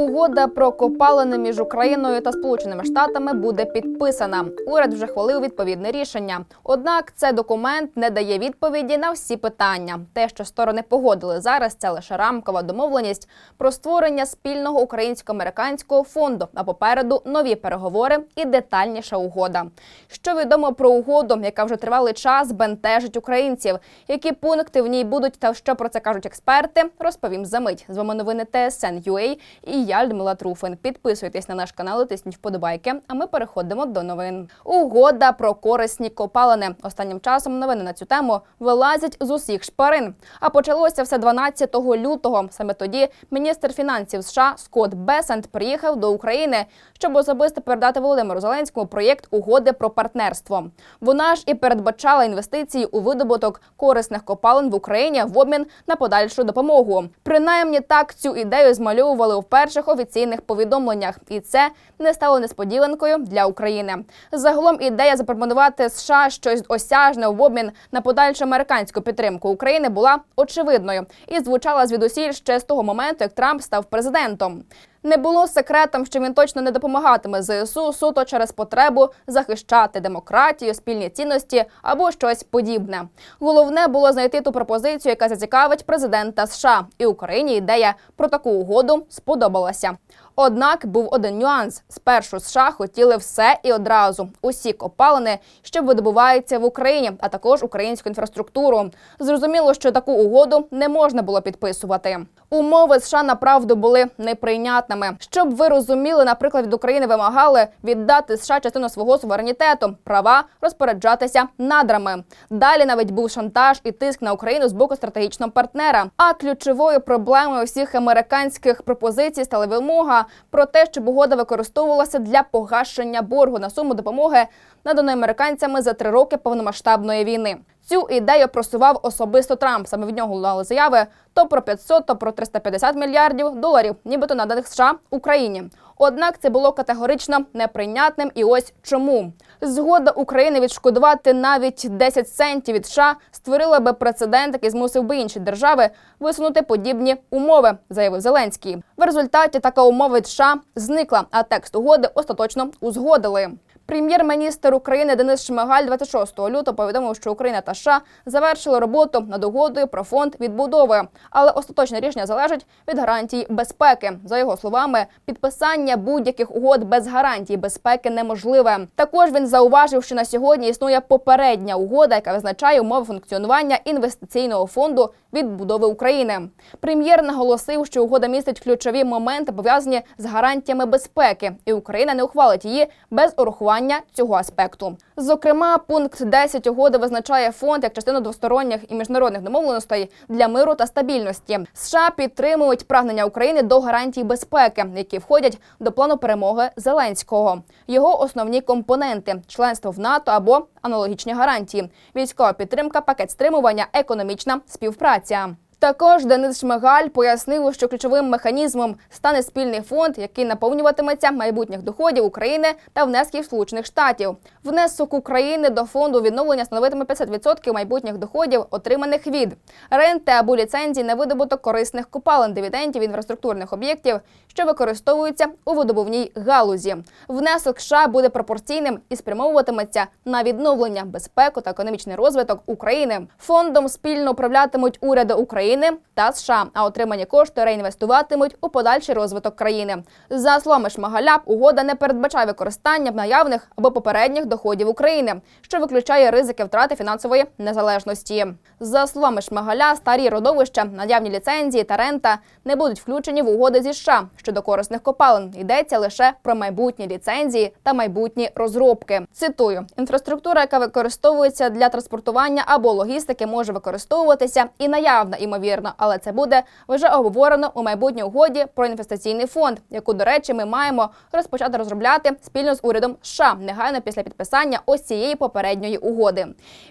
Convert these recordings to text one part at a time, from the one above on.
Угода про копалини між Україною та Сполученими Штатами буде підписана. Уряд вже хвалив відповідне рішення. Однак цей документ не дає відповіді на всі питання. Те, що сторони погодили зараз, це лише рамкова домовленість про створення спільного українсько-американського фонду. А попереду нові переговори і детальніша угода. Що відомо про угоду, яка вже тривалий час бентежить українців. Які пункти в ній будуть та що про це кажуть експерти, розповім за мить. З вами новини ТСН.UA і я Людмила Труфин. Підписуйтесь на наш канал, тисніть вподобайки. А ми переходимо до новин. Угода про корисні копалини. Останнім часом новини на цю тему вилазять з усіх шпарин. А почалося все 12 лютого. Саме тоді міністр фінансів США Скотт Бесент приїхав до України, щоб особисто передати Володимиру Зеленському проєкт угоди про партнерство. Вона ж і передбачала інвестиції у видобуток корисних копалин в Україні в обмін на подальшу допомогу. Принаймні так цю ідею змальовували у перших офіційних повідомленнях, і це не стало несподіванкою для України. Загалом ідея запропонувати США щось осяжне в обмін на подальшу американську підтримку України була очевидною і звучала звідусіль ще з того моменту, як Трамп став президентом. Не було секретом, що він точно не допомагатиме ЗСУ суто через потребу захищати демократію, спільні цінності або щось подібне. Головне було знайти ту пропозицію, яка зацікавить президента США, і Україні ідея про таку угоду сподобалася. Однак був один нюанс: спершу США хотіли все і одразу усі копалини, що видобуваються в Україні, а також українську інфраструктуру. Зрозуміло, що таку угоду не можна було підписувати. Умови США направду були неприйнятними. Щоб ви розуміли, наприклад, від України вимагали віддати США частину свого суверенітету, права розпоряджатися надрами. Далі навіть був шантаж і тиск на Україну з боку стратегічного партнера. А ключовою проблемою всіх американських пропозицій стала вимога про те, щоб угода використовувалася для погашення боргу на суму допомоги, наданої американцями за три роки повномасштабної війни. Цю ідею просував особисто Трамп. Саме від нього лунали заяви то про 500, то про 350 мільярдів доларів, нібито наданих США Україні. Однак це було категорично неприйнятним. І ось чому згода України відшкодувати навіть 10 центів від США створила би прецедент, який змусив би інші держави висунути подібні умови, заявив Зеленський. В результаті така умова від США зникла, а текст угоди остаточно узгодили. Прем'єр-міністр України Денис Шмигаль 26 лютого повідомив, що Україна та США завершили роботу над угодою про фонд відбудови, але остаточне рішення залежить від гарантій безпеки. За його словами, підписання будь-яких угод без гарантій безпеки неможливе. Також він зауважив, що на сьогодні існує попередня угода, яка визначає умови функціонування інвестиційного фонду відбудови України. Прем'єр наголосив, що угода містить ключові моменти пов'язані з гарантіями безпеки, і Україна не ухвалить її без урахування цього аспекту. Зокрема, пункт 10 угоди визначає фонд як частину двосторонніх і міжнародних домовленостей для миру та стабільності. США підтримують прагнення України до гарантій безпеки, які входять до плану перемоги Зеленського. Його основні компоненти членство в НАТО або аналогічні гарантії, військова підтримка, пакет стримування, економічна співпраця. Також Денис Шмигаль пояснив, що ключовим механізмом стане спільний фонд, який наповнюватиметься майбутніх доходів України та внесків Сполучених Штатів. Внесок України до фонду відновлення становитиме 50% майбутніх доходів, отриманих від ренти або ліцензій на видобуток корисних копалин, дивідендів інфраструктурних об'єктів, що використовуються у видобувній галузі. Внесок США буде пропорційним і спрямовуватиметься на відновлення безпеку та економічний розвиток України. Фондом спільно управлятимуть уряди України. Та США, а отримані кошти реінвестуватимуть у подальший розвиток країни. За словами Шмагаля, угода не передбачає використання наявних або попередніх доходів України, що виключає ризики втрати фінансової незалежності. За словами Шмагаля, старі родовища, наявні ліцензії та рента не будуть включені в угоди зі США щодо корисних копалин. Йдеться лише про майбутні ліцензії та майбутні розробки. Цитую: інфраструктура, яка використовується для транспортування або логістики, може використовуватися і наявна ймовірно, але це буде вже обговорено у майбутній угоді про інвестиційний фонд, яку, до речі, ми маємо розпочати розробляти спільно з урядом США негайно після підписання ось цієї попередньої угоди.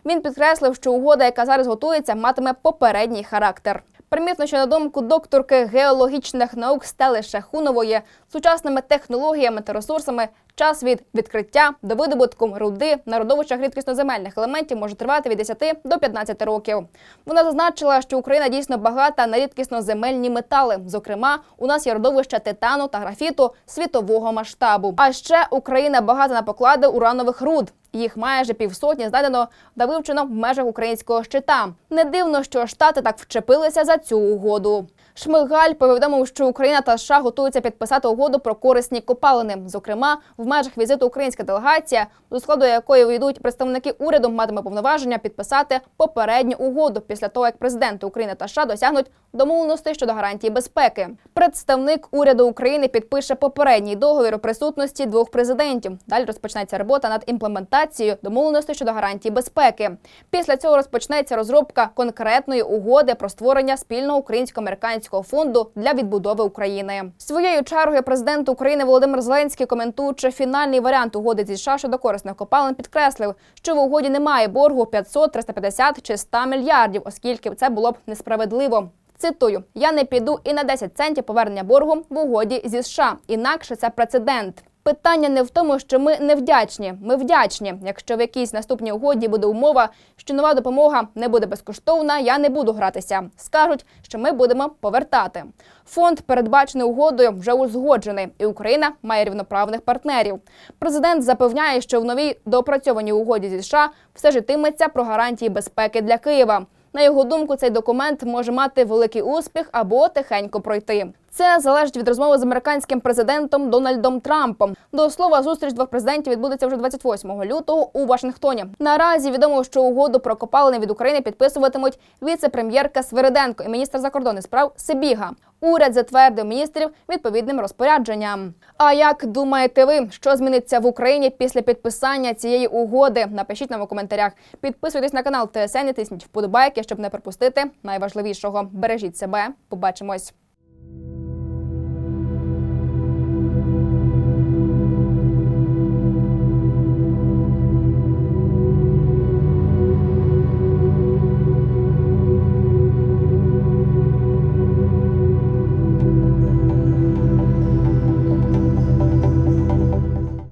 Він підкреслив, що угода, яка зараз готується, матиме попередній характер. Примітно, що на думку докторки геологічних наук Стели Шехунової, сучасними технологіями та ресурсами. Час від відкриття до видобутку руди на родовищах рідкісноземельних елементів може тривати від 10 до 15 років. Вона зазначила, що Україна дійсно багата на рідкісноземельні метали. Зокрема, у нас є родовища титану та графіту світового масштабу. А ще Україна багата на поклади уранових руд. Їх майже півсотні знайдено та вивчено в межах українського щита. Не дивно, що штати так вчепилися за цю угоду. Шмигаль повідомив, що Україна та США готуються підписати угоду про корисні копалини. Зокрема, в межах візиту українська делегація, до складу якої війдуть представники уряду, матиме повноваження підписати попередню угоду після того, як президенти України та США досягнуть домовленостей щодо гарантії безпеки. Представник уряду України підпише попередній договір у присутності двох президентів. Далі розпочнеться робота над імплементацією домовленостей щодо гарантії безпеки. Після цього розпочнеться розробка конкретної угоди про створення спільного українсько-американського фонду для відбудови України. Своєю чергою президент України Володимир Зеленський, коментуючи фінальний варіант угоди зі США щодо корисних копалин, підкреслив, що в угоді немає боргу 500, 350 чи 100 мільярдів, оскільки це було б несправедливо. Цитую: я не піду і на 10 центів повернення боргу в угоді зі США. Інакше це прецедент. Питання не в тому, що ми не вдячні. Ми вдячні. Якщо в якійсь наступній угоді буде умова, що нова допомога не буде безкоштовна, я не буду гратися. Скажуть, що ми будемо повертати. Фонд, передбачений угодою, вже узгоджений, і Україна має рівноправних партнерів. Президент запевняє, що в новій доопрацьованій угоді зі США все ж йтиметься про гарантії безпеки для Києва. На його думку, цей документ може мати великий успіх або тихенько пройти. Це залежить від розмови з американським президентом Дональдом Трампом. До слова, зустріч двох президентів відбудеться вже 28 лютого у Вашингтоні. Наразі відомо, що угоду про копалини від України підписуватимуть віце-прем'єрка Свириденко і міністр закордонних справ Сибіга. Уряд затвердив міністрів відповідним розпорядженням. А як думаєте ви, що зміниться в Україні після підписання цієї угоди? Напишіть нам у коментарях. Підписуйтесь на канал ТСН і тисніть вподобайки, щоб не пропустити найважливішого. Бережіть себе. Побачимось.